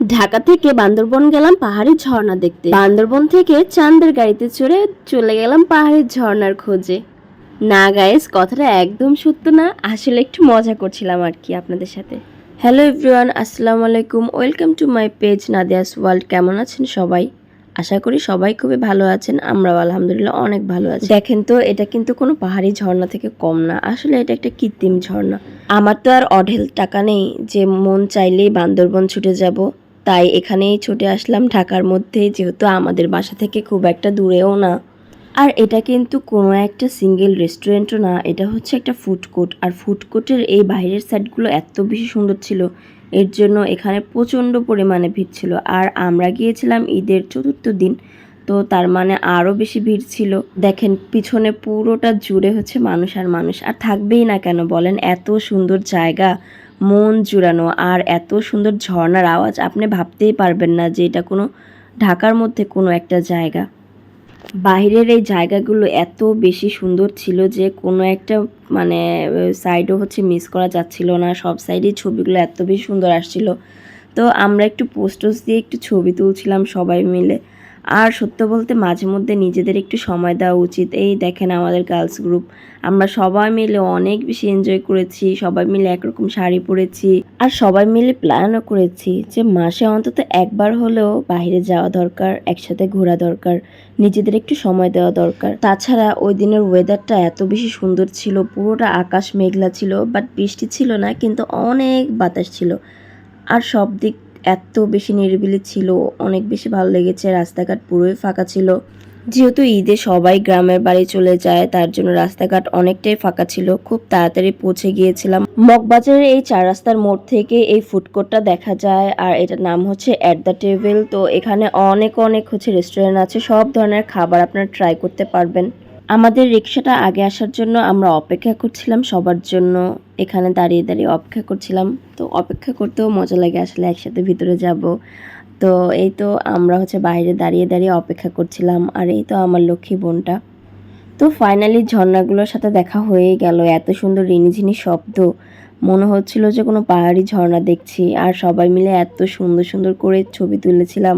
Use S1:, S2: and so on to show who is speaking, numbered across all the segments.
S1: ঢাকা থেকে বান্দরবন গেলাম পাহাড়ি ঝর্ণা দেখতে। বান্দরবন থেকে চাঁদের গাড়িতে চড়ে চলে গেলাম পাহাড়ি ঝর্ণার খোঁজে। না গাইস কথাটা একদম সত্য না, আসলে একটু মজা করছিলাম আর কি আপনাদের সাথে। হ্যালো এভরিওয়ান আসসালামু আলাইকুম welcome to my page Nadia's world কেমন আছেন সবাই? আশা করি সবাই খুবই ভালো আছেন, আমরাও আলহামদুলিল্লাহ অনেক ভালো আছি। দেখেন তো, এটা কিন্তু কোনো পাহাড়ি ঝর্ণা থেকে কম না, আসলে এটা একটা কৃত্রিম ঝর্ণা। আমার তো আর অঢেল টাকা নেই যে মন চাইলেই বান্দরবন ছুটে যাব। তাই এখানেই ছুটে আসলাম ঢাকার মধ্যেই যেহেতু আমাদের বাসা থেকে খুব একটা দূরেও না। আর এটা কিন্তু কোনো একটা সিঙ্গেল রেস্টুরেন্টও না, এটা হচ্ছে একটা ফুড কোর্ট আর ফুড কোর্টের এই বাইরের সাইডগুলো এত বেশি সুন্দর ছিল, এর জন্য এখানে প্রচণ্ড পরিমাণে ভিড় ছিল। আর আমরা গিয়েছিলাম ঈদের চতুর্থ দিন, তো তার মানে আরও বেশি ভিড় ছিল। দেখেন, পিছনে পুরোটা জুড়ে হচ্ছে মানুষ আর মানুষ। আর থাকবেই না কেন বলেন, এত সুন্দর জায়গা। মন জুড়ানো আর এত সুন্দর ঝর্নার আওয়াজ আপনি ভাবতেই পারবেন না যে এটা কোনো ঢাকার মধ্যে কোনো একটা জায়গা। বাইরের এই জায়গাগুলো এত বেশি সুন্দর ছিল যে কোনো একটা মানে সাইডও হচ্ছে মিস করা যাচ্ছিল না। সব সাইডেই ছবিগুলো এত বেশি সুন্দর আসছিল। তো আমরা একটু পোস্টোস দিয়ে একটু ছবি তুলছিলাম সবাই মিলে। আর সত্য বলতে মাঝে মধ্যে নিজেদের একটু সময় দেওয়া উচিত। এই দেখেন আমাদের গার্লস গ্রুপ আমরা সবাই মিলে অনেক বেশি এনজয় করেছি, সবাই মিলে একরকম শাড়ি পরেছি আর সবাই মিলে প্ল্যানও করেছি যে মাসে অন্তত একবার হলেও বাইরে যাওয়া দরকার, একসাথে ঘোরা দরকার, নিজেদের একটু সময় দেওয়া দরকার। তাছাড়া ওই দিনের ওয়েদারটা এত বেশি সুন্দর ছিল, পুরোটা আকাশ মেঘলা ছিল বাট বৃষ্টি ছিল না, কিন্তু অনেক বাতাস ছিল। আর সব দিক এত বেশি নিরিবিলি ছিল, অনেক বেশি ভালো লেগেছে, রাস্তাঘাট পুরোই ফাঁকা ছিল। যেহেতু ঈদে সবাই গ্রামের বাড়ি চলে যায়, তার জন্য রাস্তাঘাট অনেকটাই ফাঁকা ছিল। খুব তাড়াতাড়ি পৌঁছে গিয়েছিলাম। মগবাজারের এই চার রাস্তার মোড় থেকে এই ফুড কোর্টটা দেখা যায়, আর এটার নাম হচ্ছে অ্যাট দ্য টেবিল তো এখানে অনেক অনেক হচ্ছে রেস্টুরেন্ট আছে, সব ধরনের খাবার আপনারা ট্রাই করতে পারবেন। আমাদের রিক্সাটা আগে আসার জন্য আমরা অপেক্ষা করছিলাম, সবার জন্য এখানে দাঁড়িয়ে দাঁড়িয়ে অপেক্ষা করছিলাম। তো অপেক্ষা করতেও মজা লাগে আসলে একসাথে ভিতরে যাব। তো এই তো আমরা হচ্ছে বাইরে দাঁড়িয়ে দাঁড়িয়ে অপেক্ষা করছিলাম, আর এই তো আমার লক্ষ্মী বোনটা। তো ফাইনালি ঝর্ণাগুলোর সাথে দেখা হয়ে গেল, এত সুন্দর রিনিঝিনি শব্দ। মনে হচ্ছিল যে কোনো পাহাড়ি ঝর্ণা দেখছি, আর সবাই মিলে এত সুন্দর সুন্দর করে ছবি তুলেছিলাম।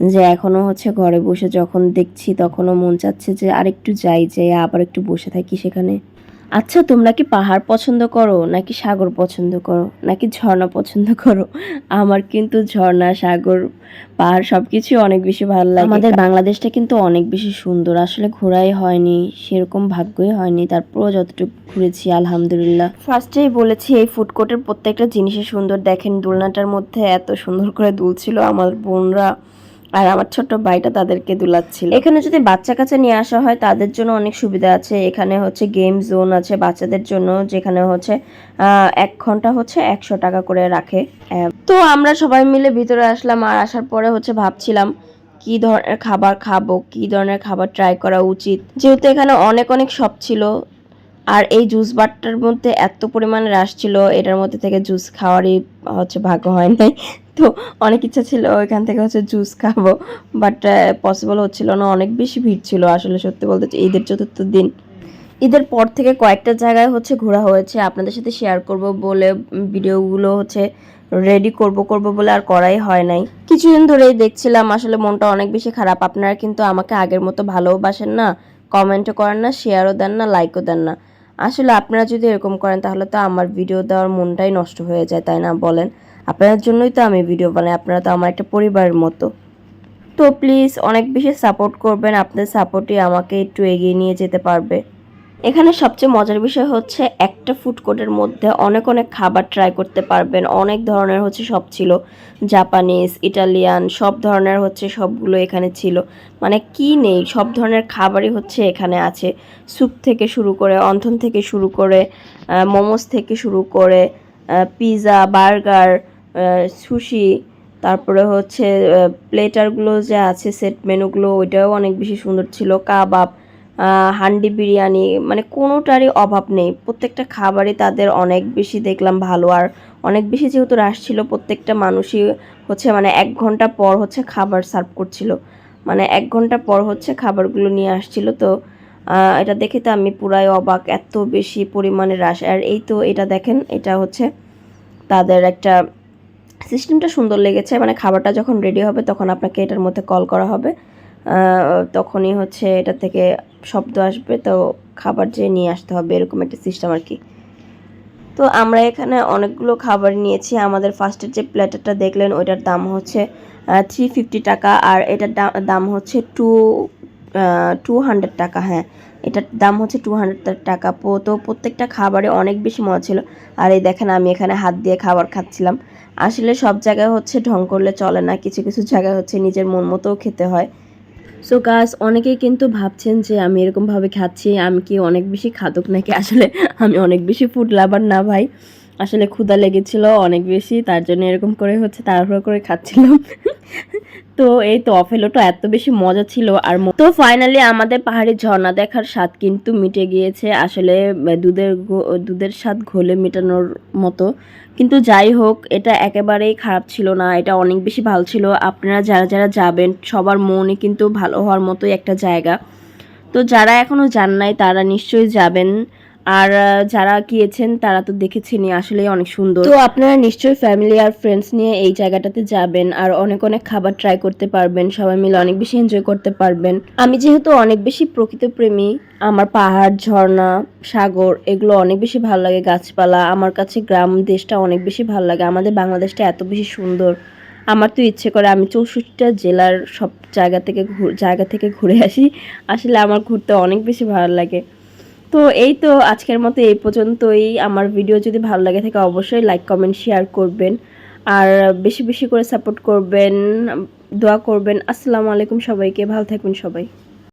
S1: যে এখনও হচ্ছে ঘরে বসে যখন দেখছি তখনও মন চাচ্ছে যে আরেকটু যাই যাই আবার একটু বসে থাকি সেখানে। আচ্ছা তোমরা কি পাহাড় পছন্দ করো নাকি সাগর পছন্দ করো নাকি ঝর্ণা পছন্দ করো? আমার কিন্তু ঝর্ণা সাগর পাহাড় সব কিছুই অনেক বেশি ভালো লাগে। আমাদের বাংলাদেশটা কিন্তু অনেক বেশি সুন্দর। আসলে ঘোরাই হয়নি সেরকম ভাগ্যই হয়নি। তারপরও যতটুকু ঘুরেছি আলহামদুলিল্লাহ। ফার্স্টেই বলেছি এই ফুড কোর্টের প্রত্যেকটা জিনিসই সুন্দর। দেখেন দোলনাটার মধ্যে এত সুন্দর করে দুলছিল আমার বোনরা। আর আমার ছোট্ট ভাইটা তাদেরকে দুলাচ্ছিল। এখানে যদি বাচ্চা কাছে নিয়ে আসা হয়, তাদের জন্য অনেক সুবিধা আছে। এখানে হচ্ছে গেম জোন আছে বাচ্চাদের জন্য, যেখানে হচ্ছে এক ঘণ্টা হচ্ছে একশো টাকা করে রাখে। তো আমরা সবাই মিলে ভিতরে আসলাম আর আসার পরে হচ্ছে ভাবছিলাম, কি ধরনের খাবার খাব, কি ধরনের খাবার ট্রাই করা উচিত? যেহেতু এখানে অনেক অনেক শপ ছিল আর এই জুস বারটার মধ্যে এত পরিমাণে রাশ ছিল, এটার মধ্যে থেকে জুস খাওয়ারই, হচ্ছে, ভাগ্য হয় নাই। তো অনেক ইচ্ছা ছিল ওইখান থেকে হচ্ছে জুস খাব বাট পসিবল হচ্ছিল না, অনেক বেশি ভিড় ছিল আসলে সত্যি বলতে ঈদের চতুর্থ দিন। ঈদের পর থেকে কয়েকটা জায়গায় হচ্ছে ঘোরা হয়েছে, আপনাদের সাথে শেয়ার করব বলে, ভিডিওগুলো হচ্ছে রেডি করব করব বলে আর করাই হয় নাই। কিছুদিন ধরেই দেখছিলাম, আসলে মনটা অনেক বেশি খারাপ। আপনারা কিন্তু আমাকে আগের মতো ভালোবাসেন না কমেন্টও করেন না শেয়ারও দেন না লাইকও দেন না। আসলে আপনারা যদি এরকম করেন, তাহলে তো আমার ভিডিও দেওয়ার মনটাই নষ্ট হয়ে যায়, তাই না বলেন? আপনাদের জন্যই তো আমি ভিডিও বানাই, আপনারা তো আমার একটা পরিবারের মতো। তো প্লিজ অনেক বেশি সাপোর্ট করবেন, আপনাদের সাপোর্টই আমাকে একটু এগিয়ে নিয়ে যেতে পারবে। এখানে সবচেয়ে মজার বিষয় হচ্ছে একটা ফুড কোর্টের মধ্যে অনেক অনেক খাবার ট্রাই করতে পারবেন। অনেক ধরনের হচ্ছে সব ছিল। জাপানিজ ইটালিয়ান সব ধরনের হচ্ছে সবগুলো এখানে ছিল। মানে কি নেই, সব ধরনের খাবারই হচ্ছে এখানে আছে। স্যুপ থেকে শুরু করে, অন্থন থেকে শুরু করে মোমোস থেকে শুরু করে পিৎজা বার্গার সুশি তারপরে হচ্ছে প্লেটারগুলো যে আছে সেট মেনুগুলো ওইটাও অনেক বেশি সুন্দর ছিল। কাবাব হান্ডি বিরিয়ানি মানে কোনোটারই অভাব নেই। প্রত্যেকটা খাবারই তাদের অনেক বেশি দেখলাম ভালো। আর অনেক বেশি যেহেতু রাশ ছিল, প্রত্যেকটা মানুষই হচ্ছে মানে এক ঘণ্টা পর হচ্ছে খাবার সার্ভ করছিল। মানে এক ঘণ্টা পর হচ্ছে খাবারগুলো নিয়ে আসছিল। তো এটা দেখে তো আমি পুরাই অবাক, এত বেশি পরিমাণে রাশ আর এই তো এটা দেখেন, এটা হচ্ছে তাদের একটা সিস্টেমটা সুন্দর লেগেছে। মানে খাবারটা যখন রেডি হবে, তখন আপনাকে এটার মধ্যে কল করা হবে। তখনই হচ্ছে এটা থেকে শব্দ আসবে, তো খাবার যে নিয়ে আসতে হবে, এরকম একটা সিস্টেম আর কি। তো আমরা এখানে অনেকগুলো খাবার নিয়েছি। আমাদের ফার্স্টের যে প্ল্যাটারটা দেখলেন, ওইটার দাম হচ্ছে থ্রি ফিফটি টাকা আর এটার দাম হচ্ছে টু টু হান্ড্রেড টাকা হ্যাঁ। এটার দাম হচ্ছে টু হান্ড্রেড টাকা। তো প্রত্যেকটা খাবারে অনেক বেশি মজা ছিল। আর এই দেখেন, আমি এখানে হাত দিয়ে খাবার খাচ্ছিলাম। আসলে সব জায়গায় হচ্ছে ঢং করলে চলে না, কিছু কিছু জায়গায় হচ্ছে নিজের মন মতোও খেতে হয়। সো গাছ অনেকেই কিন্তু ভাবছেন যে আমি এরকমভাবে খাচ্ছি, আমি কি অনেক বেশি খাদক নাকি? আসলে আমি অনেক বেশি ফুড লাভার না ভাই। আসলে ক্ষুধা লেগেছিল অনেক বেশি, তার জন্য এরকম করে হচ্ছে তাড়াহুড়ো করে খাচ্ছিলাম। তো এই তো অফেলোটা এত বেশি মজা ছিল আর তো ফাইনালি আমাদের পাহাড়ি ঝর্ণা দেখার স্বাদ কিন্তু মিটে গিয়েছে। আসলে দুধের দুধের স্বাদ ঘোলে মেটানোর মতো। কিন্তু যাই হোক, এটা একেবারেই খারাপ ছিল না, এটা অনেক বেশি ভালো ছিল। আপনারা যারা যারা যাবেন, সবার মনে কিন্তু ভালো হওয়ার মতোই একটা জায়গা। তো যারা এখনও যান নাই, তারা নিশ্চয়ই যাবেন। আর যারা গিয়েছেন তারা তো দেখেছেনই আসলেই অনেক সুন্দর। তো আপনারা নিশ্চয়ই ফ্যামিলি আর ফ্রেন্ডস নিয়ে এই জায়গাটাতে যাবেন আর অনেক অনেক খাবার ট্রাই করতে পারবেন, সবাই মিলে অনেক বেশি এনজয় করতে পারবেন। আমি যেহেতু অনেক বেশি প্রকৃত প্রেমী আমার পাহাড়, ঝর্ণা, সাগর এগুলো অনেক বেশি ভালো লাগে, গাছপালা, আমার কাছে গ্রাম দেশটা অনেক বেশি ভালো লাগে, আমাদের বাংলাদেশটা এত বেশি সুন্দর। আমার তো ইচ্ছে করে আমি চৌষট্টিটা জেলার সব জায়গা থেকে জায়গা থেকে ঘুরে আসি, আসলে আমার ঘুরতে অনেক বেশি ভালো লাগে। তো এই তো আজকের মতো এই পর্যন্তই। আমার ভিডিও যদি ভালো লাগে থাকে অবশ্যই লাইক কমেন্ট শেয়ার করবেন। আর বেশি বেশি করে সাপোর্ট করবেন, দোয়া করবেন। আসসালামু আলাইকুম সবাইকে, ভালো থাকবেন সবাই।